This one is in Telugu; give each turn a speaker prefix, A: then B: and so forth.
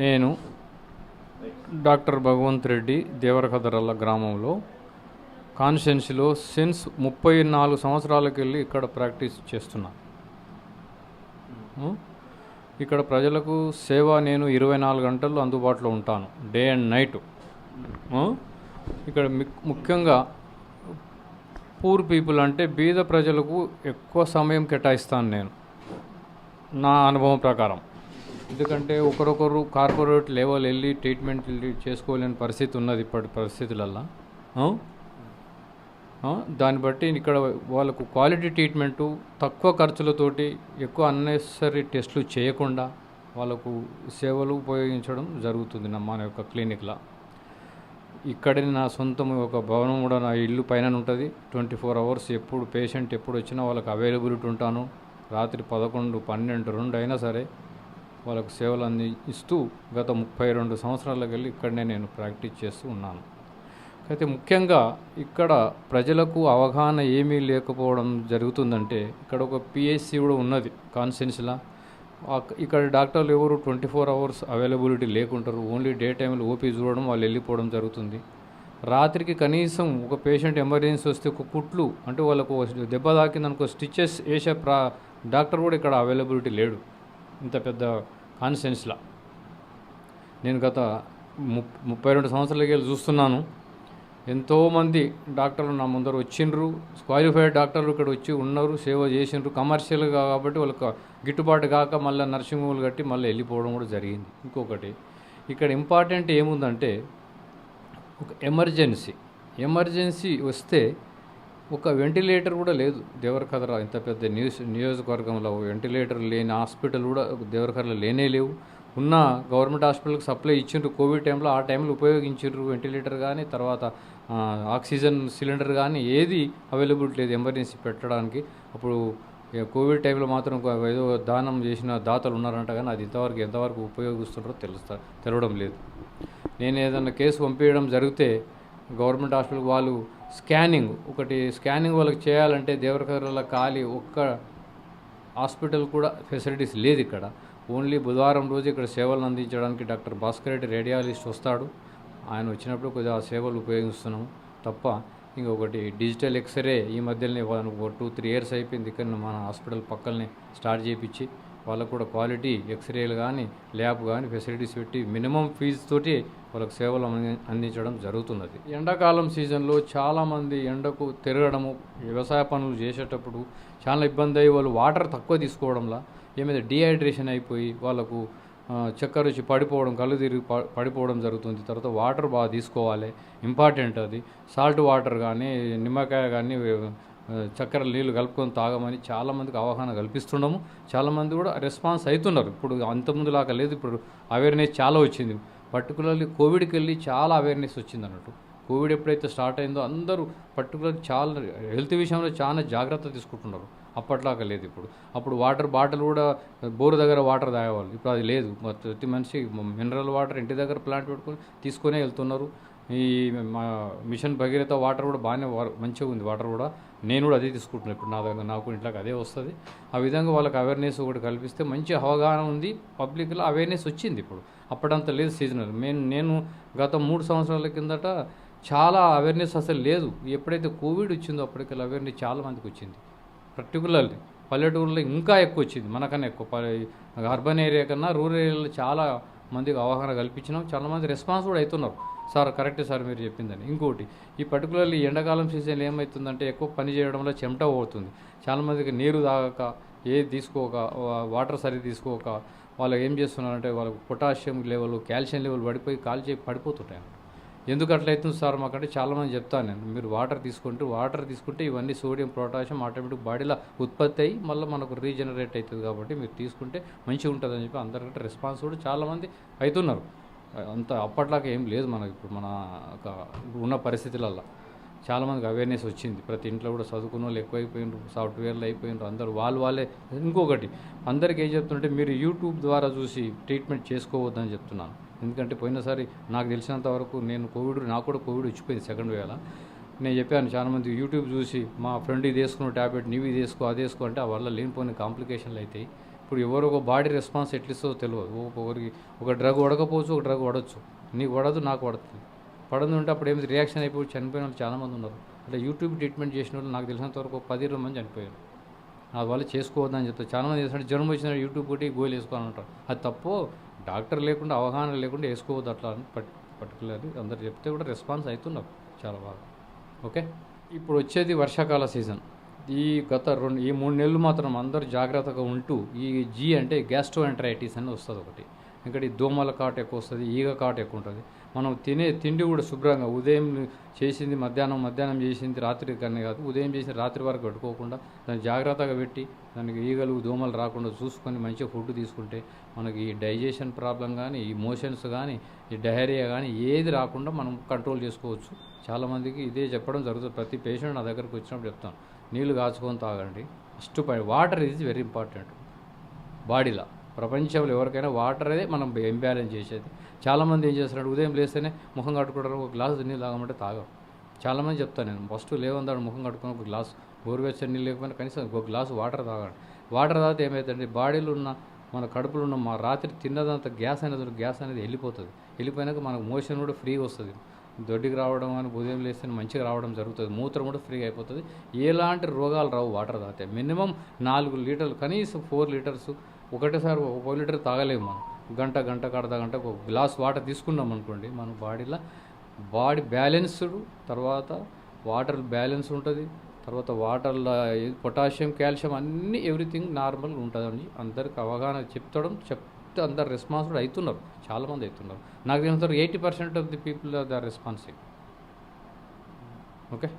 A: నేను డాక్టర్ భగవంత్ రెడ్డి దేవరకదరల్ల గ్రామంలో కాన్స్టెన్సీలో సిన్స్ ముప్పై నాలుగు సంవత్సరాలకు వెళ్ళి ఇక్కడ ప్రాక్టీస్ చేస్తున్నా. ఇక్కడ ప్రజలకు సేవ నేను ఇరవై నాలుగు గంటలు అందుబాటులో ఉంటాను డే అండ్ నైట్. ఇక్కడ ముఖ్యంగా పూర్ పీపుల్ అంటే బీద ప్రజలకు ఎక్కువ సమయం కేటాయిస్తాను నేను నా అనుభవం ప్రకారం. ఎందుకంటే ఒకరొకరు కార్పొరేట్ లెవెల్ వెళ్ళి ట్రీట్మెంట్ చేసుకోలేని పరిస్థితి ఉన్నది ఇప్పటి పరిస్థితులల్లో. దాన్ని బట్టి ఇక్కడ వాళ్ళకు క్వాలిటీ ట్రీట్మెంటు తక్కువ ఖర్చులతోటి ఎక్కువ అన్నెసరీ టెస్టులు చేయకుండా వాళ్ళకు సేవలు ఉపయోగించడం జరుగుతుంది నా మన యొక్క క్లినిక్లో. ఇక్కడే నా సొంతం ఒక భవనం కూడా నా ఇల్లు పైన ఉంటుంది. ట్వంటీ ఫోర్ అవర్స్ ఎప్పుడు పేషెంట్ ఎప్పుడు వచ్చినా వాళ్ళకి అవైలబిలిటీ ఉంటాను. రాత్రి పదకొండు పన్నెండు రెండు అయినా సరే వాళ్ళకు సేవలు అంది ఇస్తూ గత ముప్పై రెండు సంవత్సరాలకు వెళ్ళి ఇక్కడనే నేను ప్రాక్టీస్ చేస్తూ ఉన్నాను. అయితే ముఖ్యంగా ఇక్కడ ప్రజలకు అవగాహన ఏమీ లేకపోవడం జరుగుతుందంటే ఇక్కడ ఒక పిఎస్సి కూడా ఉన్నది కాన్సెన్స్లా ఇక్కడ డాక్టర్లు ఎవరు ట్వంటీ ఫోర్ అవర్స్ అవైలబిలిటీ లేకుంటారు. ఓన్లీ డే టైంలో ఓపీ చూడడం వాళ్ళు వెళ్ళిపోవడం జరుగుతుంది. రాత్రికి కనీసం ఒక పేషెంట్ ఎమర్జెన్సీ వస్తే ఒక కుట్లు అంటే వాళ్ళకు దెబ్బ తాకిందనుకో స్టిచ్చెస్ వేసే ప్రా డాక్టర్ కూడా ఇక్కడ అవైలబిలిటీ లేడు. ఇంత పెద్ద కాన్స్టెన్స్లా నేను గత ముప్ ముప్పై రెండు సంవత్సరాలకి వెళ్ళి చూస్తున్నాను. ఎంతోమంది డాక్టర్లు నా ముందర వచ్చిండ్రు. క్వాలిఫైడ్ డాక్టర్లు ఇక్కడ వచ్చి ఉన్నారు సేవ చేసిండ్రు. కమర్షియల్గా కాబట్టి వాళ్ళకి గిట్టుబాటు కాక మళ్ళీ నర్సింగ్ హోమ్లు కట్టి మళ్ళీ వెళ్ళిపోవడం కూడా జరిగింది. ఇంకొకటి ఇక్కడ ఇంపార్టెంట్ ఏముందంటే ఒక ఎమర్జెన్సీ ఎమర్జెన్సీ వస్తే ఒక వెంటిలేటర్ కూడా లేదు. దేవరకథర ఇంత పెద్ద న్యూస్ నియోజకవర్గంలో వెంటిలేటర్ లేని హాస్పిటల్ కూడా దేవరకథలో లేనే లేవు. ఉన్న గవర్నమెంట్ హాస్పిటల్కి సప్లై ఇచ్చిండ్రు కోవిడ్ టైంలో. ఆ టైంలో ఉపయోగించిండ్రు వెంటిలేటర్ కానీ తర్వాత ఆక్సిజన్ సిలిండర్ కానీ ఏది అవైలబిలిటీ లేదు ఎమర్జెన్సీ పెట్టడానికి. అప్పుడు కోవిడ్ టైంలో మాత్రం ఏదో దానం చేసిన దాతలు ఉన్నారంట కానీ అది ఇంతవరకు ఎంతవరకు ఉపయోగిస్తుంటారో తెలుస్తా తెలవడం లేదు. నేను ఏదైనా కేసు పంపించడం జరిగితే గవర్నమెంట్ హాస్పిటల్ వాళ్ళు స్కానింగ్ ఒకటి స్కానింగ్ వాళ్ళకి చేయాలంటే దేవరకర్రల ఖాళీ ఒక్క హాస్పిటల్ కూడా ఫెసిలిటీస్ లేదు ఇక్కడ. ఓన్లీ బుధవారం రోజు ఇక్కడ సేవలు అందించడానికి డాక్టర్ భాస్కర్ రెడ్డి రేడియాలజిస్ట్ వస్తాడు. ఆయన వచ్చినప్పుడు కొద్దిగా ఆ సేవలు ఉపయోగిస్తున్నాము. తప్ప ఇంకొకటి డిజిటల్ ఎక్స్రే ఈ మధ్యలోనే ఒక టూ త్రీ ఇయర్స్ అయిపోయింది. ఇక్కడ మన హాస్పిటల్ పక్కనే స్టార్ట్ చేయించి వాళ్ళకు కూడా క్వాలిటీ ఎక్స్రేలు కానీ ల్యాబ్ కానీ ఫెసిలిటీస్ పెట్టి మినిమం ఫీజు తోటి వాళ్ళకి సేవలు అంది- అందించడం జరుగుతున్నది. ఎండాకాలం సీజన్లో చాలామంది ఎండకు తిరగడము వ్యవసాయ పనులు చేసేటప్పుడు చాలా ఇబ్బంది అయ్యి వాళ్ళు వాటర్ తక్కువ తీసుకోవడంలా ఏమైనా డిహైడ్రేషన్ అయిపోయి వాళ్ళకు చక్కెర వచ్చి పడిపోవడం కళ్ళు తిరిగి పడిపోవడం జరుగుతుంది. తర్వాత వాటర్ బాగా తీసుకోవాలి ఇంపార్టెంట్ అది. సాల్ట్ వాటర్ కానీ నిమ్మకాయ కానీ చక్కెర నీళ్ళు కలుపుకొని తాగమని చాలామందికి అవగాహన కల్పిస్తున్నాము చాలామంది కూడా రెస్పాన్స్ అవుతున్నారు ఇప్పుడు అంతకుముందు లాగా లేదు. ఇప్పుడు అవేర్నెస్ చాలా వచ్చింది. పర్టికులర్లీ కోవిడ్కి వెళ్ళి చాలా అవేర్నెస్ వచ్చింది అన్నట్టు. కోవిడ్ ఎప్పుడైతే స్టార్ట్ అయిందో అందరూ పర్టికులర్ చాలా హెల్త్ విషయంలో చాలా జాగ్రత్త తీసుకుంటున్నారు. అప్పట్లాగా లేదు ఇప్పుడు. అప్పుడు వాటర్ బాటిల్ కూడా బోరు దగ్గర వాటర్ తాగేవాళ్ళు. ఇప్పుడు అది లేదు. ప్రతి మనిషి మినరల్ వాటర్ ఇంటి దగ్గర ప్లాంట్ పెట్టుకొని తీసుకునే వెళ్తున్నారు. ఈ మా మిషన్ భగీరథ వాటర్ కూడా బాగానే మంచిగా ఉంది వాటర్ కూడా. నేను కూడా అదే తీసుకుంటున్నాను. ఇప్పుడు నా దగ్గర నాకు ఇంట్లోకి అదే వస్తుంది. ఆ విధంగా వాళ్ళకి అవేర్నెస్ ఒకటి కల్పిస్తే మంచి అవగాహన ఉంది. పబ్లిక్లో అవేర్నెస్ వచ్చింది ఇప్పుడు. అప్పుడంత లేదు సీజనల్ మేము నేను గత మూడు సంవత్సరాల కిందట చాలా అవేర్నెస్ అసలు లేదు. ఎప్పుడైతే కోవిడ్ వచ్చిందో అప్పటికల్లా అవేర్నెస్ చాలా మందికి వచ్చింది. పర్టికులర్లీ పల్లెటూరులో ఇంకా ఎక్కువ వచ్చింది. మనకన్నా ఎక్కువ. ప- అర్బన్ ఏరియా కన్నా రూరల్ ఏరియాలో చాలా మందికి అవగాహన కల్పించినాం. చాలా మంది రెస్పాన్స్ కూడా అవుతున్నారు. సార్ కరెక్టే సార్ మీరు చెప్పిందని. ఇంకోటి ఈ పర్టికులర్లీ ఎండాకాలం సీజన్లో ఏమవుతుందంటే ఎక్కువ పని చేయడంలో చెమట పోతుంది. చాలామందికి నీరు తాగక ఏది తీసుకోక వాటర్ సరి తీసుకోక వాళ్ళు ఏం చేస్తున్నారంటే వాళ్ళకు పొటాషియం లెవెల్ కాల్షియం లెవెల్ పడిపోయి కాల్చి పడిపోతుంటాయి ఎందుకు అట్లయితుంది సార్? మాకంటే చాలామంది చెప్తాను నేను. మీరు వాటర్ తీసుకుంటే వాటర్ తీసుకుంటే ఇవన్నీ సోడియం పొటాషియం ఆటోమేటిక్ బాడీలో ఉత్పత్తి అయ్యి మళ్ళీ మనకు రీజనరేట్ అవుతుంది కాబట్టి మీరు తీసుకుంటే మంచిగా ఉంటుందని చెప్పి అందరికంటే రెస్పాన్స్ కూడా చాలామంది అవుతున్నారు. అంత అప్పట్లాగా ఏం లేదు మనకి ఇప్పుడు మన ఒక ఉన్న పరిస్థితులలో చాలామందికి అవేర్నెస్ వచ్చింది. ప్రతి ఇంట్లో కూడా చదువుకున్న వాళ్ళు ఎక్కువైపోయినారు సాఫ్ట్వేర్లు అయిపోయినారు అందరూ వాళ్ళు వాళ్ళే. ఇంకొకటి అందరికీ ఏం చెప్తుంటే మీరు యూట్యూబ్ ద్వారా చూసి ట్రీట్మెంట్ చేసుకోవద్దని చెప్తున్నాను. ఎందుకంటే పోయినసారి నాకు తెలిసినంత వరకు నేను కోవిడ్ నాకు కూడా కోవిడ్ వచ్చిపోయింది సెకండ్ వేళ. నేను చెప్పాను చాలామంది యూట్యూబ్ చూసి మా ఫ్రెండ్ ఇది వేసుకున్న ట్యాబ్లెట్ నీవి ఇది వేసుకో అది వేసుకో అంటే ఆ వల్ల లేనిపోయిన కాంప్లికేషన్లు అవుతాయి ఇప్పుడు ఎవరు ఒక బాడీ రెస్పాన్స్ ఎట్లిస్తుందో తెలియదు ఒకరికి ఒక డ్రగ్ వడకపోవచ్చు ఒక డ్రగ్ వడవచ్చు నీకు వడదు నాకు పడుతుంది పడదు ఉంటే అప్పుడు ఏమి రియాక్షన్ అయిపోయి చనిపోయిన వాళ్ళు చాలామంది ఉన్నారు. అంటే యూట్యూబ్ ట్రీట్మెంట్ చేసిన వాళ్ళు నాకు తెలిసినంత వరకు ఒక పది ఇరవై మంది చనిపోయారు. నా వాళ్ళు చేసుకోవద్దని చెప్తారు చాలామంది చేస్తున్నారు జ్వరం వచ్చిన యూట్యూబ్ కొట్టి గోలు వేసుకోవాలంటారు అది తప్పు? డాక్టర్ లేకుండా అవగాహన లేకుండా వేసుకోవద్దు అట్లా అని పట్ పర్టికులర్లీ అందరు చెప్తే కూడా రెస్పాన్స్ అవుతున్నారు చాలా బాగా. ఓకే? ఇప్పుడు వచ్చేది వర్షాకాల సీజన్. ఈ గత రెండు ఈ మూడు నెలలు మాత్రం అందరూ జాగ్రత్తగా ఉంటూ ఈ జీ అంటే గ్యాస్ట్రోఎంట్రైటిస్ అని వస్తుంది ఒకటి. ఇక్కడ ఈ దోమల కాటు ఎక్కువ వస్తుంది ఈగ కాటు ఎక్కువ ఉంటుంది. మనం తినే తిండి కూడా శుభ్రంగా ఉదయం చేసింది మధ్యాహ్నం మధ్యాహ్నం చేసింది రాత్రి కానీ కాదు ఉదయం చేసిన రాత్రి వరకు పెట్టుకోకుండా దాన్ని జాగ్రత్తగా పెట్టి దానికి ఈగలు దోమలు రాకుండా చూసుకొని మంచిగా ఫుడ్ తీసుకుంటే మనకి ఈ డైజెషన్ ప్రాబ్లం కానీ ఈ మోషన్స్ కానీ ఈ డహేరియా కానీ ఏది రాకుండా మనం కంట్రోల్ చేసుకోవచ్చు. చాలామందికి ఇదే చెప్పడం జరుగుతుంది. ప్రతి పేషెంట్ నా దగ్గరకు వచ్చినప్పుడు చెప్తాను. నీళ్ళు కాచుకొని తాగండి. First water is very important బాడీలో ప్రపంచంలో ఎవరికైనా వాటర్ అదే మనం ఇంబ్యాలెన్స్ చేసేది. చాలామంది ఏం చేస్తున్నారు? ఉదయం లేస్తేనే ముఖం కట్టుకోవడం ఒక గ్లాసు నీళ్ళు తాగమంటే తాగం చాలామంది చెప్తాను నేను ఫస్ట్ లేవందాడు ముఖం కట్టుకుని ఒక గ్లాస్ గోరువెచ్చని నీళ్ళు లేకపోయినా కనీసం ఒక గ్లాసు వాటర్ తాగండి. వాటర్ తాగితే ఏమవుతుందండి బాడీలో ఉన్న మన కడుపులో ఉన్న మా రాత్రి తిన్నదంత గ్యాస్ అనేది గ్యాస్ అనేది వెళ్ళిపోతుంది. వెళ్ళిపోయినాక మనకు మోషన్ కూడా ఫ్రీగా వస్తుంది. దొడ్డికి రావడం కానీ ఉదయం లేస్తే మంచిగా రావడం జరుగుతుంది. మూత్రం కూడా ఫ్రీగా అయిపోతుంది. ఎలాంటి రోగాలు రావు వాటర్ తాగితే. మినిమం నాలుగు లీటర్లు కనీసం ఫోర్ లీటర్స్ ఒకటేసారి ఒక ఫోర్ లీటర్ తాగలేము మనం. గంట గంట కడతా గంట ఒక గ్లాస్ వాటర్ తీసుకున్నాం అనుకోండి మన బాడీలో బాడీ బ్యాలెన్స్డ్ తర్వాత వాటర్ బ్యాలెన్స్ ఉంటుంది తర్వాత వాటర్లో పొటాషియం కాల్షియం అన్నీ ఎవ్రీథింగ్ నార్మల్ ఉంటుందని అందరికి అవగాహన చెప్తడం చెప్ అందరు రెస్పాన్స్ కూడా అవుతున్నారు చాలామంది అవుతున్నారు నాకు తెలిసినంత eighty percent of the people are the responsing okay